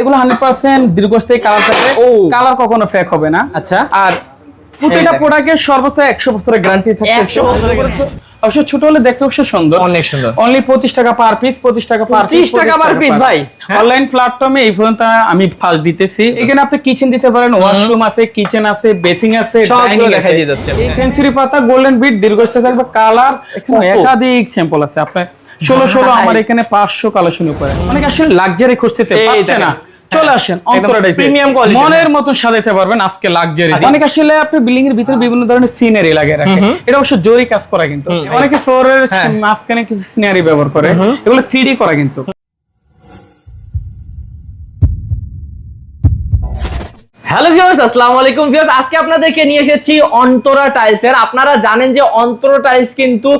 এগুলো hundred percent দীর্ঘস্থায়ী colour থাকবে। কালার কখনো ফেক হবে না। আচ্ছা। আর প্রতিটা। প্রোডাক্টের সর্বোচ্চ একশো বছরের গ্যারান্টি থাকে 100 বছরের অবশ্য ছোট হলে দেখতে অবশ্য সুন্দর। অনেক সুন্দর। অনলি পঁচিশ টাকা পার পিস পঁচিশ টাকা পার 25 টাকা per piece ভাই? অনলাইন প্ল্যাটফর্মে এই পর্যন্ত আমি ফার্স্ট দিতেছি। এখানে আপনি কিচেন দিতে পারেন ওয়াশরুম আছে কিচেন আছে বেসিং আছে সবগুলো dining দিয়ে যাচ্ছে। এই সেঞ্চুরি পাতা গোল্ডেন বিট দীর্ঘস্থায়ী থাকবে। কালার? একাধিক স্যাম্পল আছে। আপনার ষোলো ষোলো আমার এখানে পাঁচশো কালেকশন উপরে। অনেকে আসলে লাক্সারি খুঁজতে পারছে না। চলে আসেন প্রিমিয়াম মনের মতো সাজাতে পারবেন আজকে লাক্সারি অনেক আসলে আপনি বিল্ডিং এর ভিতরে বিভিন্ন ধরনের সিনারি লাগিয়ে রাখে। এটা অবশ্য জরি কাজ করা কিন্তু। অনেকে ফ্লোরের হ্যাঁ। মাঝখানে কিছু সিনারি ব্যবহার করে। এগুলো থ্রি করা কিন্তু। হ্যালো ভিউয়ার্স আসসালামু আলাইকুম ভিউয়ার্স আজকে আপনাদেরকে নিয়ে এসেছি অন্তরা টাইলসের আপনারা জানেন যে অন্তরা টাইলস কিন্তু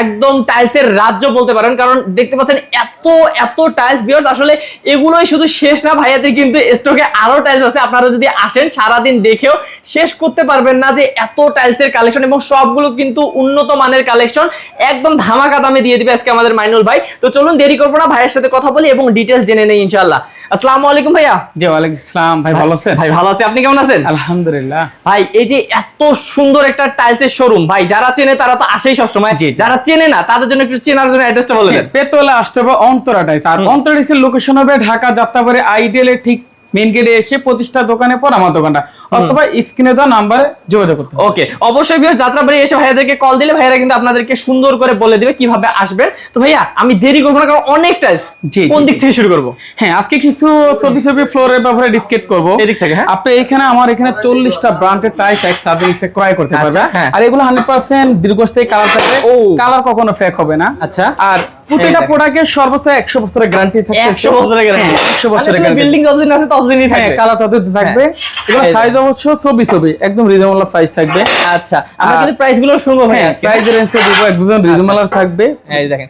একদম টাইলসের রাজ্য বলতে পারেন কারণ দেখতে পাচ্ছেন এত এত টাইলস ভিউয়ার্স আসলে এগুলোই শুধু শেষ না ভাইয়াতে কিন্তু স্টকে আরও টাইলস আছে। আপনারা যদি আসেন সারাদিন দেখেও শেষ করতে পারবেন না যে এত টাইলসের কালেকশন এবং সবগুলো কিন্তু উন্নত মানের কালেকশন একদম ধামাকা দামে দিয়ে দিবে আজকে আমাদের মাইনুল ভাই। তো চলুন দেরি করব না ভাইয়ের সাথে কথা বলি এবং ডিটেলস জেনে নেই ইনশাআল্লাহ। আসসালামু আলাইকুম ভাইয়া। জি ওয়ালাইকুম ইসলাম ভাই ভালো আছেন? ভাই ভালো আছি আপনি কেমন আছেন? আলহামদুলিল্লাহ। ভাই এই যে এত সুন্দর একটা টাইলসের শোরুম ভাই যারা চেনে তারা তো আসেই সব সময় যারা চেনে না তাদের জন্য একটু চেনার জন্য অ্যাড্রেসটা বলে দেন। পেতলা আসতে হবে অন্তরা টাইলস আর অন্তরা টাইলসের লোকেশন হবে ঢাকা যাত্রাবাড়ি আইডিয়ালে ঠিক মেন গেটে এসে প্রতিষ্ঠা দোকানের পর আমার দোকানটা। অথবা স্ক্রিনে দেওয়া নাম্বারে যোগাযোগ করতে ওকে অবশ্যই ভিউয়ার্স যাত্রাবাড়ি এসে ভাইয়াদেরকে কল দিলে ভাইয়ারা কিন্তু আপনাদেরকে সুন্দর করে বলে দিবে কীভাবে আসবেন তো ভাইয়া আমি দেরি করব না কারণ অনেক টাইলস কোন দিক থেকে শুরু করব? হ্যাঁ আজকে কিছু ছবি ছবি ফ্লোরের ব্যাপারে ডিসকেট করব। এদিক থেকে, হ্যাঁ। আপনি এখানে আমার এখানে চল্লিশটা ব্রান্ডের টাইস এক সার্ভিসে ক্রয় করতে আচ্ছা, পারবেন হ্যাঁ। আর এগুলো হান্ড্রেড পার্সেন্ট দীর্ঘস্থায়ী কালার থাকবে কালার কখনো ফেক হবে না। আচ্ছা। আর প্রতিটা প্রোডাক্টের সর্বোচ্চ একশো বছরের গ্যারান্টি থাকবে। একশো বছরের গ্যারান্টি একশো বছরের গ্যারান্টি বিল্ডিং যতদিন আছে ততদিনই হ্যাঁ থাকবে। কালার তাতে থাকবে। এগুলো সাইজ অবশ্য ছবি ছবি একদম রিজনেবল প্রাইস থাকবে। আচ্ছা আমরা কিন্তু প্রাইসগুলো শুনব ভাই হ্যাঁ আজকে। প্রাইস রেঞ্জে দিব একদম রিজনেবল থাকবে। এই দেখেন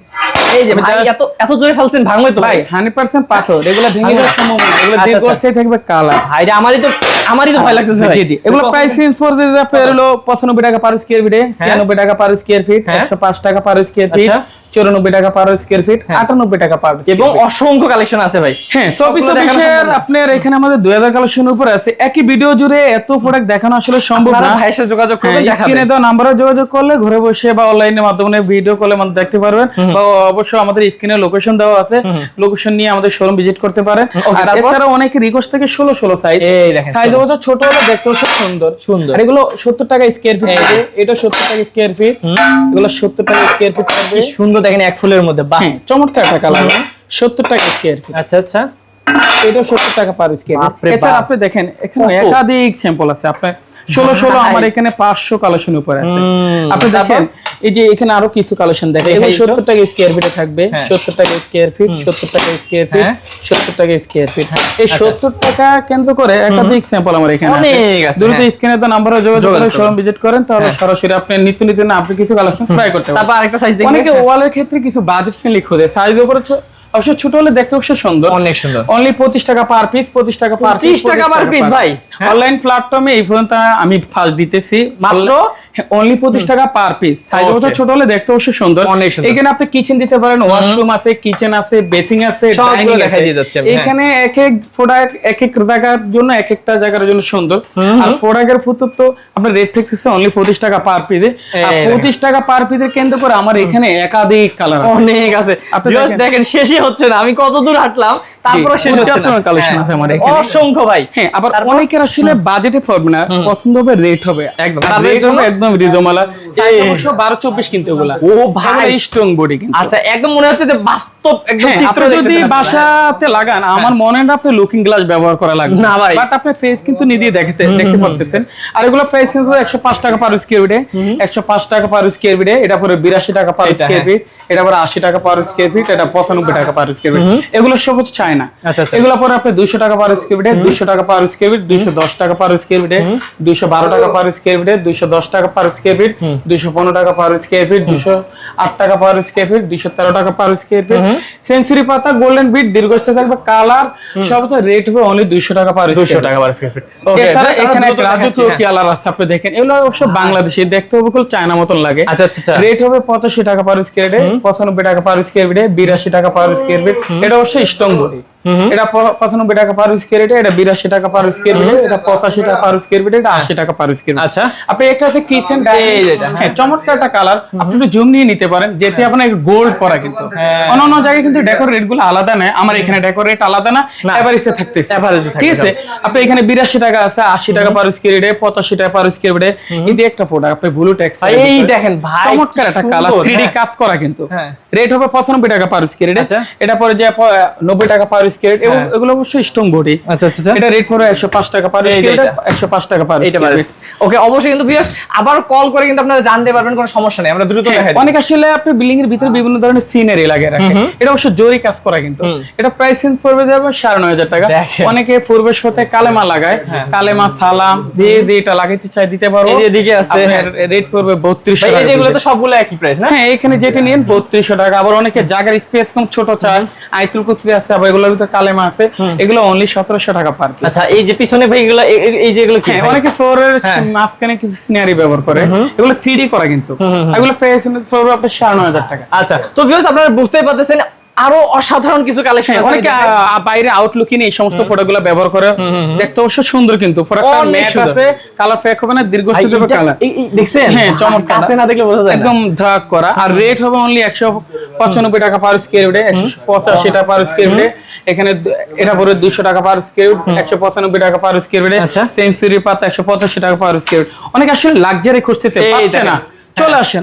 এই যে ভাই এত এত জোরে ফেলছেন ভাঙবে তো ভাই হান্ড্রেড পার্সেন্ট পাথর এগুলো ভেঙে যাওয়ার সম্ভাবনা এগুলো আচ্ছা, থাকবে কালার ভাই আমারই তো আমারই তো ভয় লাগতেছে জি জি এগুলো প্রাইস পড়ে যাবে আপনার হলো পঁচানব্বই টাকা পার স্কোয়ার ফিটে ছিয়ানব্বই টাকা পার স্কোয়ার ফিট হ্যাঁ। একশো পাঁচ টাকা পার স্কোয়ার ফিট। চুরানব্বই টাকা পার স্কোয়ার ফিট আটানব্বই টাকা পার এবং অসংখ্য কালেকশন আছে ভাই। হ্যাঁ চব্বিশ চব্বিশের আপনার এখানে আমাদের দুই হাজার কালেকশন উপরে আছে। একই ভিডিও জুড়ে এত প্রোডাক্ট দেখানো আসলে সম্ভব না। ভাইয়ের সাথে যোগাযোগ দেখাবেন। স্ক্রিনে দেওয়া নাম্বারে যোগাযোগ করলে ঘরে বসে বা অনলাইনের মাধ্যমে ভিডিও কলে মানে দেখতে পারবেন। বা অবশ্যই আমাদের স্ক্রিনে লোকেশন দেওয়া আছে। লোকেশন নিয়ে আমাদের শোরুম ভিজিট করতে পারেন। আর এছাড়া অনেক রিকোয়েস্ট থেকে ষোলো ষোলো সাইজ এই দেখেন, তো ছোট হলে সুন্দর। সুন্দর। আর এগুলো সত্তর টাকা স্কোয়ার ফিট এটা সত্তর টাকা স্কয়ার ফিট এগুলো সত্তর টাকা স্কোয়ার ফিট পড়বে সুন্দর দেখেন এক ফুলের মধ্যে। বাহ। হ্যাঁ চমৎকার একটা কালার সত্তর টাকা স্কোয়ার ফিট আচ্ছা আচ্ছা। এটা সত্তর টাকা পার স্কয়ার ফিট এছাড়া আপনি দেখেন এখানে একাধিক স্যাম্পল আছে। আপনার ষোলো ষোলো আমার এখানে পাঁচশো কালেকশন উপরে আছে। আপনি দেখেন এই যে এখানে আরও কিছু কালেকশন দেখেন। এগুলো সত্তর টাকা স্কোয়ার ফিটে থাকবে। হ্যাঁ। সত্তর টাকা স্কোয়ার ফিট সত্তর টাকা স্কোয়ার ফিট হ্যাঁ। সত্তর টাকা স্কোয়ার ফিট এই সত্তর টাকা কেন্দ্র করে একাধিক স্যাম্পল আমার এখানে আছে, দ্রুত হ্যাঁ। স্ক্রিনে তো নাম্বারে যোগাযোগ করে শোরুম ভিজিট করেন তাহলে সরাসরি আপনি নিত্য নিত্য না আপনি কিছু কালেকশন ট্রাই করতে পারেন তারপর আরেকটা সাইজ দেখেন অনেকে ওয়ালের ক্ষেত্রে কিছু বাজেট ফ্রেন্ডলি খোঁজে। সাইজ উপরে অবশ্য ছোট হলে দেখতে অবশ্য সুন্দর অনেক সুন্দর অনলি পঁচিশ টাকা পার পিস পঁচিশ টাকা পার পিস টাকা পার পিস ভাই? অনলাইন প্ল্যাটফর্মে এই পর্যন্ত আমি ফার্স্ট দিতেছি মাত্র? অনলি পঁচিশ টাকা পার পিস সাইজ. অবশ্য ছোট হলে দেখতে অবশ্য সুন্দর। এখানে আপনি কিচেন দিতে পারেন ওয়াশরুম আছে কিচেন আছে বেসিং আছে হ্যাঁ। এখানে এক এক প্রোডাক্ট এক এক জায়গার জন্য এক একটা জায়গার জন্য সুন্দর। আর প্রোডাক্টের ফুতুর তো আপনার রেট থাকতেছে অনলি পঁচিশ টাকা পার পিসে পঁচিশ টাকা পার পিসের কেন্দ্র করে আমার এখানে একাধিক কালার অনেক আছে। আপনি। দেখেন শেষই হচ্ছে না। আমি কত দূর হাঁটলাম হ্যাঁ। আছে আমার এখানে। অসংখ্য ভাই। হ্যাঁ আবার অনেকের আসলে বাজেটে পড়বে না পছন্দ হবে রেট হবে। একদম। রেট হবে একদম রিজমালা চাই এই। অবশ্য বারো চব্বিশ কিনতে ওগুলা ও ভাই। স্ট্রং বডি কিন্তু। আচ্ছা একদম মনে হচ্ছে যে বাস্তব একদম হ্যাঁ, চিত্র যদি বাসাতে লাগান আমার মনে হয় আপনি লুকিং গ্লাস ব্যবহার করা লাগবে। না ভাই। বাট আপনি ফেস কিন্তু নিজেই দেখতে দেখতে পারতেছেন। আর এগুলো প্রাইস কিন্তু একশো পাঁচ টাকা পার স্কোয়ার ফিটে একশো পাঁচ টাকা পার স্কোয়ার ফিটে এটা পরে বিরাশি টাকা পার স্কোয়ার। ফিট এটা পরে আশি টাকা পার স্কোয়ার ফিট এটা পঁচানব্বই টাকা পার স্কোয়ার ফিট এগুলো সব হচ্ছে চায়না আচ্ছা, আচ্ছা। এগুলো পরে আপনি দুইশো টাকা পার স্কোয়ার ফিটে দুইশো টাকা পার স্কোয়ার ফিট দুইশো দশ টাকা পার স্কোয়ার ফিটে দুইশো বারো টাকা পার স্কোয়ার ফিটে দুইশো দশ টাকা পার স্কোয়ার ফিট দুইশো পনেরো টাকা পার স্কোয়ার ফিট দুইশো আট টাকা পার স্কোয়ার ফিট দুইশো তেরো টাকা পার স্কোয়ার ফিট সেঞ্চুরি পাতা গোল্ডেন বিট দীর্ঘস্থায়ী থাকবে কালার সর্বোচ্চ রেট হবে অনলি দুইশো টাকা পার দুশো টাকা পার স্কয়ার ফিট এছাড়া এখানে একটা রাজকীয় কালার আছে আপনি দেখেন এগুলো অবশ্য বাংলাদেশি দেখতে হবে খুব চায়না মতন লাগে আচ্ছা, আচ্ছা, আচ্ছা। রেট হবে পঁচাশি টাকা পার স্কোয়ার ফিটে পঁচানব্বই টাকা পার স্কোয়ার ফিটে বিরাশি টাকা পার স্কোয়ার ফিট এটা অবশ্যই স্ট্রং বডি এটা পঁচানব্বই টাকা পার স্কোয়ার ফিট এটা বিরাশি টাকা পার স্কোয়ার ফিট এটা পঁচাশি টাকা পার স্কোয়ার ফিট এটা আশি টাকা পার স্কোয়ার আচ্ছা। আপনি একটা আছে কিচেন হ্যাঁ চমৎকার একটা কালার আপনি একটু জুম নিয়ে নিতে পারেন যেতে আপনার গোল্ড করা কিন্তু হ্যাঁ। অন্য অন্য জায়গায় কিন্তু ডেকোর রেটগুলো আলাদা না আমার এখানে ডেকোর রেট আলাদা না। এভারেজে থাকতেছে। ঠিক আছে আপনি এখানে বিরাশি টাকা আছে আশি টাকা পার স্কোয়ার ফিটে পঁচাশি টাকা পার স্কোয়ার ফিটে এই একটা প্রোডাক্ট আপনি ব্লু ট্যাক্স এই দেখেন ভাই, চমৎকার একটা কালার থ্রি হ্যাঁ। কাজ করা কিন্তু হ্যাঁ। রেট হবে পঁচানব্বই টাকা পার স্কোয়ার আচ্ছা। এটা পরে যে নব্বই টাকা পার স্কোয়ার এবং হ্যাঁ। এগুলো অবশ্যই স্টোন বডি আচ্ছা আচ্ছা আচ্ছা। এটা রেট একশো পাঁচ টাকা পার এই যে এটা। একশো পাঁচ টাকা পার ওকে অবশ্যই কিন্তু ভিউয়ার্স আবার কল করে কিন্তু আপনারা জানতে পারবেন কোনো সমস্যা নেই। আমরা দ্রুত দেখাই হ্যাঁ, অনেক আসলে আপনি বিল্ডিং এর ভিতরে বিভিন্ন ধরনের সিনারি লাগিয়ে রাখে এটা অবশ্য জরি কাজ করা কিন্তু। এটা প্রাইস চেঞ্জ পড়বে যাবে সাড়ে নয় হাজার টাকা। অনেকে পূর্বের সাথে কালেমা লাগায়। কালেমা সালাম দিয়ে দিয়ে এটা লাগাইতে চাই দিতে পারব এই যে এদিকে আছে, রেট পড়বে বত্রিশশো ভাই, এই টাকা। যেগুলো তো। সবগুলো একই প্রাইস না? হ্যাঁ এখানে যেটা নিন বত্রিশশো টাকা। আবার অনেকে জায়গার স্পেস কম ছোট চায় আইতুল কুচরি আছে আবার এগুলোর ভিতরে কালেমা আছে এগুলো অনলি সতেরোশো টাকা পার আচ্ছা এই যে পিছনে ভাই এগুলো এই- যে এগুলো হ্যাঁ? অনেকে ফ্লোরের হ্যাঁ। মাঝখানে কিছু সিনারি ব্যবহার করে। এগুলো থ্রি করা কিন্তু। এগুলো ফ্লোর আপনার সাড়ে নয় হাজার টাকা। আচ্ছা তো আপনারা বুঝতেই পারতেছেন আরও অসাধারণ কিছু কালেকশন হ্যাঁ, অনেকে বাইরে আউটলুক নিয়ে এই সমস্ত ফটোগুলো ব্যবহার করে। দেখতে অবশ্য সুন্দর কিন্তু ম্যাট আছে কালার ফেক হবে না দীর্ঘস্থায়ী হবে কালার দেখছেন? হ্যাঁ চমৎকার। কাছে না দেখলে বোঝা যায় একদম ধাক করা। আর রেট হবে অনলি একশো পঁচানব্বই টাকা পার স্কোয়ার ফিটে একশো পঁচাশি টাকা পার স্কোয়ার ফিটে এখানে এটা পরে দুইশো টাকা পার স্কোয়ার ফিট একশো পঁচানব্বই টাকা পার স্কোয়ার ফিটে আচ্ছা। সেঞ্চুরি পাতা একশো পঁচাশি টাকা পার স্কোয়ার অনেক আসলে লাক্সারি খুঁজতে না। চলে আসেন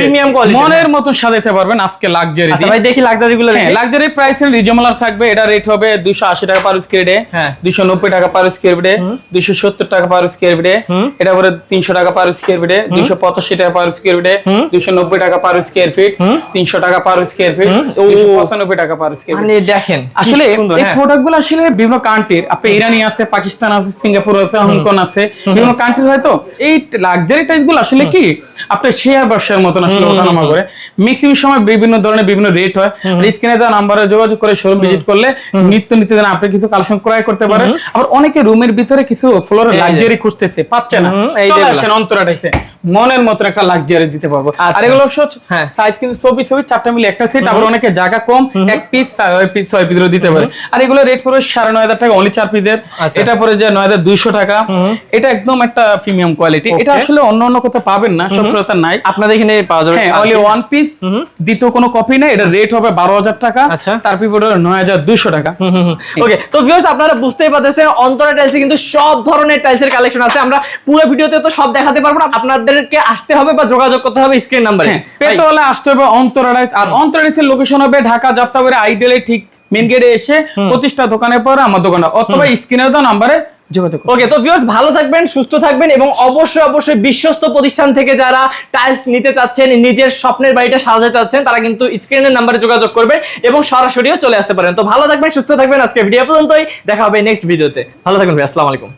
premium quality, মনের সাজাতে পারবেন আজকে লাক্সারি আচ্ছা ভাই দেখি লাক্সারি গুলো হ্যাঁ। লাক্সারি প্রাইস থাকবে এটা রেট হবে 280 টাকা পার স্কয়ার ফিটে হ্যাঁ। 290 টাকা পার স্কয়ার ফিটে 270 টাকা পার স্কয়ার ফিটে এটা পরে 300 টাকা পার স্কয়ার ফিটে 285 টাকা পার স্কয়ার ফিটে 290 টাকা পার স্কয়ার ফিট 300 টাকা পার স্কয়ার ফিট 295 টাকা পার স্কয়ার ফিট মানে দেখেন আসলে এই হ্যাঁ। আসলে বিভিন্ন কান্ট্রির আপনি ইরানি আছে পাকিস্তান আছে সিঙ্গাপুর আছে হংকং আছে বিভিন্ন কান্ট্রির হয়তো এই লাক্সারি টাইপগুলো আসলে কি? আপনার শেয়ার ব্যবসার মতন আসলে ওঠানামা করে। ম্যাক্সিমাম সময় বিভিন্ন ধরনের বিভিন্ন রেট হয়। স্ক্রিনে দেওয়া নাম্বারে যোগাযোগ করে শোরুম ভিজিট করলে নিত্য নিত্য দিন আপনি কিছু কালেকশন ক্রয় করতে পারেন। আবার অনেকে রুমের ভিতরে কিছু ফ্লোরে লাক্সারি খুঁজতেছে পাচ্ছে না। এই চলে। আসেন অন্তরাটাইছে মনের মতন একটা লাক্সারি দিতে পারব। আর আচ্ছা। এগুলো হ্যাঁ। সাইজ কিন্তু ছবি ছবি চারটা মিলে একটা সেট আবার অনেকে জায়গা কম এক পিস পিস ছয় পিস দিতে পারে। আর এগুলো রেট পড়বে সাড়ে নয় হাজার টাকা অনলি চার পিসের আচ্ছা। এটা পরে যে নয় হাজার দুইশো টাকা। এটা একদম একটা প্রিমিয়াম কোয়ালিটি এটা আসলে অন্য অন্য কোথাও পাবেন না। সচরাচর নাই। আপনাদের এখানে পাওয়া যাবে হ্যাঁ অনলি ওয়ান পিস দ্বিতীয় কোনো কপি নেই এটা রেট হবে বারো হাজার টাকা। আচ্ছা। তার পিপড়ে নয় হাজার দুইশো টাকা। ওকে তো ভিউয়ার্স আপনারা বুঝতেই পারতেছেন অন্তরা টাইলসে কিন্তু সব ধরনের টাইলসের কালেকশন আছে। আমরা পুরো ভিডিওতে তো সব দেখাতে পারব না আপনাদেরকে আসতে হবে বা যোগাযোগ করতে হবে স্ক্রিন নাম্বারে হ্যাঁ আসতে হবে আর লোকেশন হবে ঢাকা যাত্রাবাড়ি আইডিয়ালে ঠিক মেন গেটে এসে প্রতিষ্ঠা দোকানের পরে আমার দোকানে অথবা স্ক্রিনে দেওয়া নাম্বারে ওকে তো ভিউয়ার্স ভালো থাকবেন, সুস্থ থাকবেন এবং অবশ্যই অবশ্যই বিশ্বস্ত প্রতিষ্ঠান থেকে যারা টাইলস নিতে চাচ্ছেন, নিজের স্বপ্নের বাড়িটা সাজাতে চাচ্ছেন, তারা কিন্তু স্ক্রিনের নাম্বারে যোগাযোগ করবেন এবং সরাসরিও চলে আসতে পারেন। তো ভালো থাকবেন, সুস্থ থাকবেন আজকে ভিডিও পর্যন্তই। দেখা হবে নেক্সট ভিডিওতে ভালো থাকবেন ভাই আসসালামু আলাইকুম।